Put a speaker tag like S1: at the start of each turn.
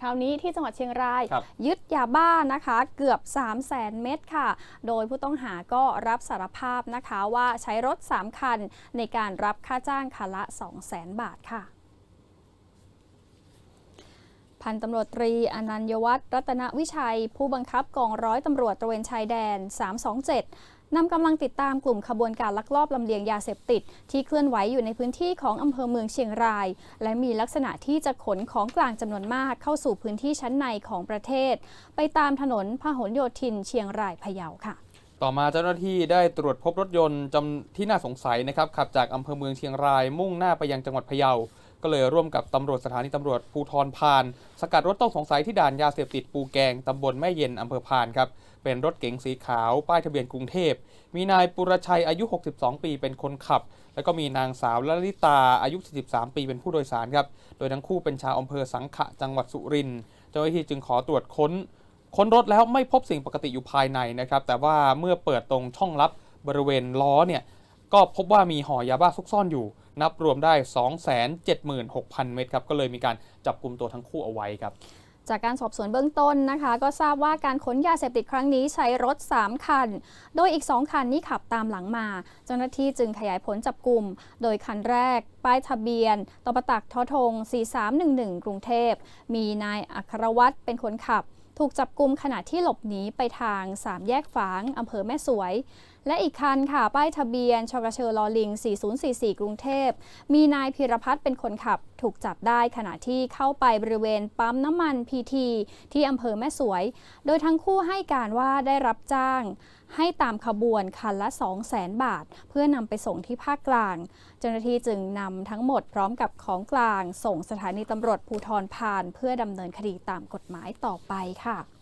S1: คราวนี้ที่จังหวัดเชียงราย
S2: ครับ
S1: ยึดยาบ้านะคะเกือบ 3 0 0แสนเม็ดค่ะ โดยผู้ต้องหาก็รับสารภาพนะคะว่าใช้รถ 3 คัน ในการรับค่าจ้างคันละ 2 0 0แสนบาทค่ะพันตำรวจตรีอนัญญวัฒน์รัตนวิชัย ผู้บังคับกองร้อยตำรวจตระเวนชายแดน 327 นำกำลังติดตามกลุ่มขบวนการลักลอบลำเลียงยาเสพติด ที่เคลื่อนไหวอยู่ในพื้นที่ของอำเภอเมืองเชียงราย และมีลักษณะที่จะขนของกลางจำนวนมากเข้าสู่พื้นที่ชั้นในของประเทศ ไปตามถนนพหลโยธิน เชียงรายพะเยาค่ะ
S2: ต่อมาเจ้าหน้าที่ได้ตรวจพบรถยนต์จำที่น่าสงสัยนะครับขับจากอำเภอเมืองเชียงรายมุ่งหน้าไปยังจังหวัดพะเยา ก็เลยร่วมกับตำรวจสถานีตำรวจภูทรพาน สกัดรถต้องสงสัยที่ด่านยาเสพติดปูแกงตำบลแม่เย็นอำเภอพานครับเป็นรถเก๋งสีขาว ป้ายทะเบียนกรุงเทพ มีนายปุรชัยอายุ 62 ปีเป็นคนขับ แล้วก็มีนางสาวลลิตาอายุ 43 ปีเป็นผู้โดยสารครับ โดยทั้งคู่เป็นชาวอำเภอสังขะจังหวัดสุรินทร์เจ้าหน้าที่จึงขอตรวจค้น ค้นรถแล้วไม่พบสิ่งปกติอยู่ภายในนะครับ แต่ว่าเมื่อเปิดตรงช่องลับบริเวณล้อเนี่ย ก็พบว่ามีห่อยาบ้าซุกซ่อนอยู่ นับรวมได้ 276,000 เม็ดครับ ก็เลยมีการจับกลุ่มตัวทั้งคู่เอาไว้ครับ
S1: จากการสอบสวนเบื้องต้นนะคะ ก็ทราบว่าการขนยาเสพติดครั้งนี้ใช้รถ 3 คัน โดยอีก 2 คันนี้ขับตามหลังมา เจ้าหน้าที่จึงขยายผลจับกลุ่ม โดยคันแรก ป้ายทะเบียนตปตักทอทง 4311 กรุงเทพ มีนายอัครวัตรเป็นคนขับ ถูกจับกลุ่มขณะที่หลบหนีไปทาง3แยกฝางอำเภอแม่สวย และอีกคันค่ะ ป้ายทะเบียนชกเชอลอลิง 4044 กรุงเทพ มีนายพิรพัฒน์เป็นคนขับถูกจับได้ขณะที่เข้าไปบริเวณปั๊มน้ำมันพีทีที่อำเภอแม่สวย โดยทั้งคู่ให้การว่าได้รับจ้างให้ตามขบวนคันละ 2 0 0 0 0 0 บาท เพื่อนำไปส่งที่ภาคกลาง เจ้าหน้าที่จึงนำทั้งหมดพร้อมกับของกลาง ส่งสถานีตำรวจภูทรพาน เพื่อดำเนินคดีตามกฎหมายต่อไปค่ะ